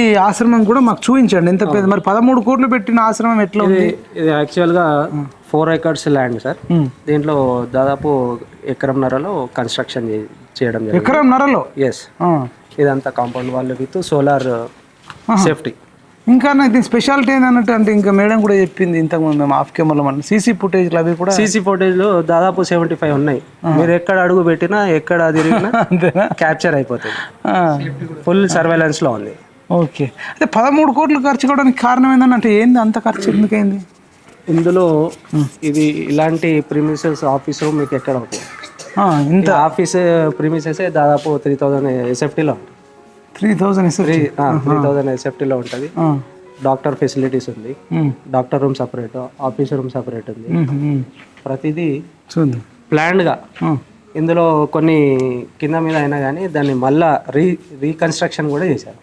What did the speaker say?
ఈ ఆశ్రమం కూడా మాకు చూపించండి. ఎంత పెద్ద మరి పదమూడు కోట్లు పెట్టిన ఆశ్రమం ఎట్లా ఉంది? ఇది యాక్చువల్గా ఫోర్ ఎకర్స్ ల్యాండ్ సార్. దీంట్లో దాదాపు ఎకరంన్నరలో కన్స్ట్రక్షన్ చేయడం జరిగింది. ఎకరం నరలో? ఎస్ ఇదంతా కాంపౌండ్ వాళ్ళు విత్ సోలార్ సేఫ్టీ ఇంకా నాకు దీని స్పెషాలిటీ ఏంటన్నట్టు అంటే ఇంకా మేడం కూడా చెప్పింది ఇంతకుముందు మేము ఆఫ్ కెమెరాలో మన సీసీ ఫుటేజ్లు అవి కూడా. సీసీ ఫోటేజ్లు దాదాపు సెవెంటీ ఫైవ్ ఉన్నాయి మీరు ఎక్కడ అడుగు పెట్టినా ఎక్కడ తిరిగినా క్యాప్చర్ అయిపోతుంది. ఫుల్ సర్వేలెన్స్లో ఉంది. ఓకే. అయితే పదమూడు కోట్లు ఖర్చు కావడానికి కారణం ఏందని అంటే ఏంది అంత ఖర్చు? ఎందుకైంది? ఇందులో ఇది ఇలాంటి ప్రిమిసెస్ ఆఫీసు మీకు ఎక్కడ ఇంత ఆఫీస్ ప్రిమిసెస్ దాదాపు three thousand ఎస్ఎఫ్టీలో three thousand three three thousand ఎస్ఎఫ్టీలో ఉంటుంది. డాక్టర్ ఫెసిలిటీస్ ఉంది. Doctor room separate office room separate ఉంది. ప్రతిదీ ప్లాన్డ్గా ఇందులో కొన్ని కింద మీద అయినా కానీ దాన్ని మళ్ళా రీ రీకన్స్ట్రక్షన్ కూడా చేశారు.